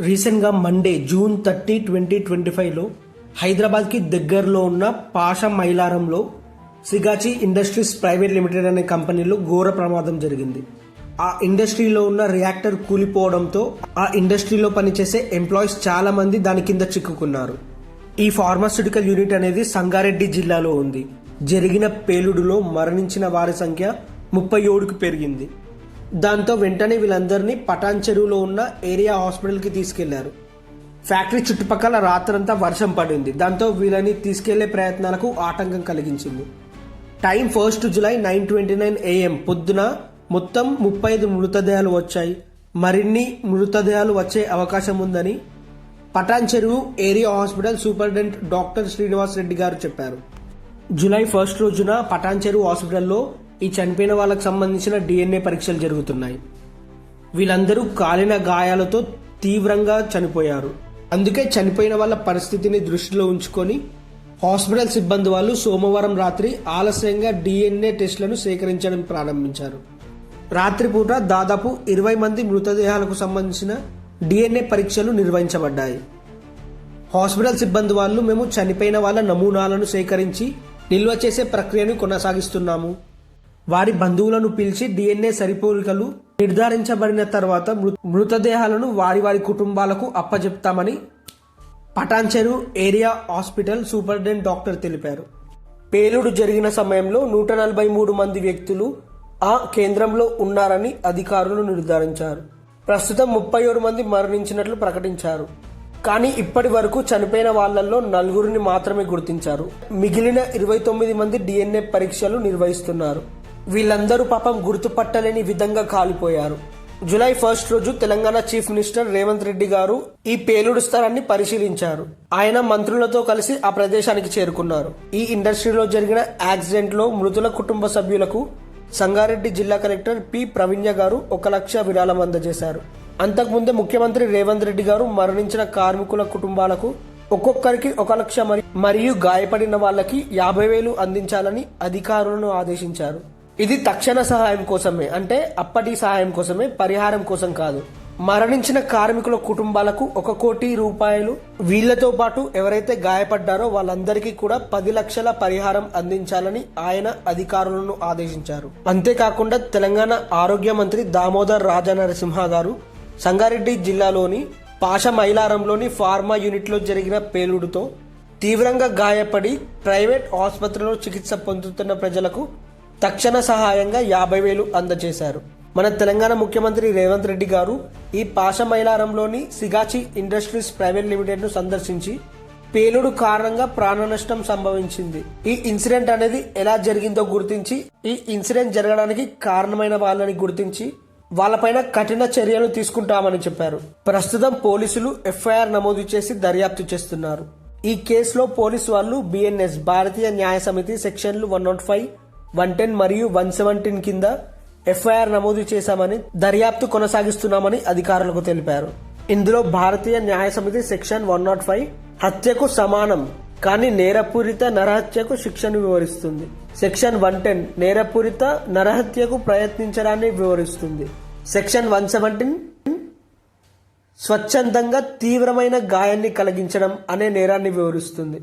రీసెంట్గా Monday June thirty twenty twenty ఫైవ్లో హైదరాబాద్కి దగ్గరలో ఉన్న పాష మైలారంలో సిగాచి ఇండస్ట్రీస్ ప్రైవేట్ లిమిటెడ్ అనే కంపెనీలో ఘోర ప్రమాదం జరిగింది. ఆ ఇండస్ట్రీలో ఉన్న రియాక్టర్ కూలిపోవడంతో ఆ ఇండస్ట్రీలో పనిచేసే ఎంప్లాయీస్ చాలా మంది దాని కింద చిక్కుకున్నారు. ఈ ఫార్మాస్యూటికల్ యూనిట్ అనేది సంగారెడ్డి జిల్లాలో ఉంది. జరిగిన పేలుడులో మరణించిన వారి సంఖ్య ముప్పై ఏడుకు పెరిగింది. దాంతో వెంటనే వీళ్ళందరినీ పటాన్ చెరువులో ఉన్న ఏరియా హాస్పిటల్కి తీసుకెళ్ళారు. ఫ్యాక్టరీ చుట్టుపక్కల రాత్రంతా వర్షం పడింది. దాంతో వీళ్ళని తీసుకెళ్ళే ప్రయత్నాలకు ఆటంకం కలిగించింది. Time first July nine twenty nine AM పొద్దున మొత్తం ముప్పై ఐదు మృతదేహాలు వచ్చాయి. మరిన్ని మృతదేహాలు వచ్చే అవకాశం ఉందని Patancheru area hospital superintendent doctor Srinivas Reddy గారు చెప్పారు. జూలై ఫస్ట్ రోజున పటాన్ చెరువు హాస్పిటల్లో ఈ చనిపోయిన వాళ్ళకు సంబంధించిన డిఎన్ఏ పరీక్షలు జరుగుతున్నాయి. వీళ్ళందరూ కాలిన గాయాలతో తీవ్రంగా చనిపోయారు. అందుకే చనిపోయిన వాళ్ళ పరిస్థితిని దృష్టిలో ఉంచుకొని హాస్పిటల్ సిబ్బంది వాళ్ళు సోమవారం రాత్రి ఆలస్యంగా డిఎన్ఏ టెస్టులను సేకరించడం ప్రారంభించారు. రాత్రిపూట దాదాపు ఇరవై మంది మృతదేహాలకు సంబంధించిన డిఎన్ఏ పరీక్షలు నిర్వహించబడ్డాయి. హాస్పిటల్ సిబ్బంది వాళ్ళు మేము చనిపోయిన వాళ్ళ నమూనాలను సేకరించి నిల్వ చేసే ప్రక్రియను కొనసాగిస్తున్నాము. వారి బంధువులను పిలిచి డిఎన్ఏ సరిపోలికలు నిర్ధారించబడిన తర్వాత మృ- మృతదేహాలను వారి వారి కుటుంబాలకు అప్పజెప్తామని Patancheru area hospital superintendent doctor తెలిపారు. పేలుడు జరిగిన సమయంలో నూట నలభై మూడు మంది వ్యక్తులు ఆ కేంద్రంలో ఉన్నారని అధికారులు నిర్ధారించారు. ప్రస్తుతం ముప్పై ఏడు మంది మరణించినట్లు ప్రకటించారు. కానీ ఇప్పటి వరకు చనిపోయిన వాళ్ళల్లో నలుగురిని మాత్రమే గుర్తించారు. మిగిలిన ఇరవై తొమ్మిది మంది డిఎన్ఏ పరీక్షలు నిర్వహిస్తున్నారు. వీళ్ళందరూ పాపం గుర్తుపట్టలేని విధంగా కాలిపోయారు. జూలై ఫస్ట్ రోజు తెలంగాణ చీఫ్ మినిస్టర్ రేవంత్ రెడ్డి గారు ఈ పేలుడు స్థలాన్ని పరిశీలించారు. ఆయన మంత్రులతో కలిసి ఆ ప్రదేశానికి చేరుకున్నారు. ఈ ఇండస్ట్రీలో జరిగిన యాక్సిడెంట్లో మృతుల కుటుంబ సభ్యులకు సంగారెడ్డి జిల్లా కలెక్టర్ పి ప్రవీణ్య గారు ఒక లక్ష విరాళం అందజేశారు. అంతకుముందే ముఖ్యమంత్రి రేవంత్ రెడ్డి గారు మరణించిన కార్మికుల కుటుంబాలకు ఒక్కొక్కరికి ఒక లక్ష మరి- మరియు గాయపడిన వాళ్ళకి యాభై వేలు అందించాలని అధికారులను ఆదేశించారు. ఇది తక్షణ సహాయం కోసమే అంటే అప్పటి సహాయం కోసమే పరిహారం కోసం కాదు. మరణించిన కార్మికుల కుటుంబాలకు ఒక కోటి రూపాయలు. వీళ్ళతో పాటు ఎవరైతే గాయపడ్డారో వాళ్ళందరికీ కూడా పది లక్షల పరిహారం అందించాలని ఆయన అధికారులను ఆదేశించారు. అంతేకాకుండా తెలంగాణ ఆరోగ్య మంత్రి దామోదర్ రాజనరసింహ గారు సంగారెడ్డి జిల్లాలోని పాష మైలారంలోని ఫార్మా యూనిట్లో జరిగిన పేలుడుతో తీవ్రంగా గాయపడి ప్రైవేట్ ఆసుపత్రిలో చికిత్స పొందుతున్న ప్రజలకు తక్షణ సహాయంగా యాభై వేలు అందజేశారు. మన తెలంగాణ ముఖ్యమంత్రి రేవంత్ రెడ్డి గారు ఈ పాషమైలారంలోని సిగాచి ఇండస్ట్రీస్ ప్రైవేట్ లిమిటెడ్ను సందర్శించి పేలుడు కారణంగా ప్రాణ నష్టం సంభవించింది. ఈ ఇన్సిడెంట్ అనేది ఎలా జరిగిందో గుర్తించి ఈ ఇన్సిడెంట్ జరగడానికి కారణమైన వాళ్ళని గుర్తించి వాళ్ళపైన కఠిన చర్యలు తీసుకుంటామని చెప్పారు. ప్రస్తుతం పోలీసులు ఎఫ్ఐఆర్ నమోదు చేసి దర్యాప్తు చేస్తున్నారు. ఈ కేసులో పోలీసు వాళ్ళు బిఎన్ఎస్ భారతీయ న్యాయ సమితి సెక్షన్లు one not five one ten మరియు వన్ సెవెంటీన్ కింద ఎఫ్ఐఆర్ నమోదు చేశామని దర్యాప్తు కొనసాగిస్తున్నామని అధికారులకు తెలిపారు. ఇందులో భారతీయ న్యాయ సమితి సెక్షన్ వన్ నాట్ ఫైవ్ హత్యకు సమానం కానీ నేరపూరిత నరహత్యకు శిక్షను వివరిస్తుంది. సెక్షన్ వన్ టెన్ నేరపూరిత నరహత్యకు ప్రయత్నించడాన్ని వివరిస్తుంది. సెక్షన్ వన్ సెవెంటీన్ స్వచ్ఛందంగా తీవ్రమైన గాయాన్ని కలిగించడం అనే నేరాన్ని వివరిస్తుంది.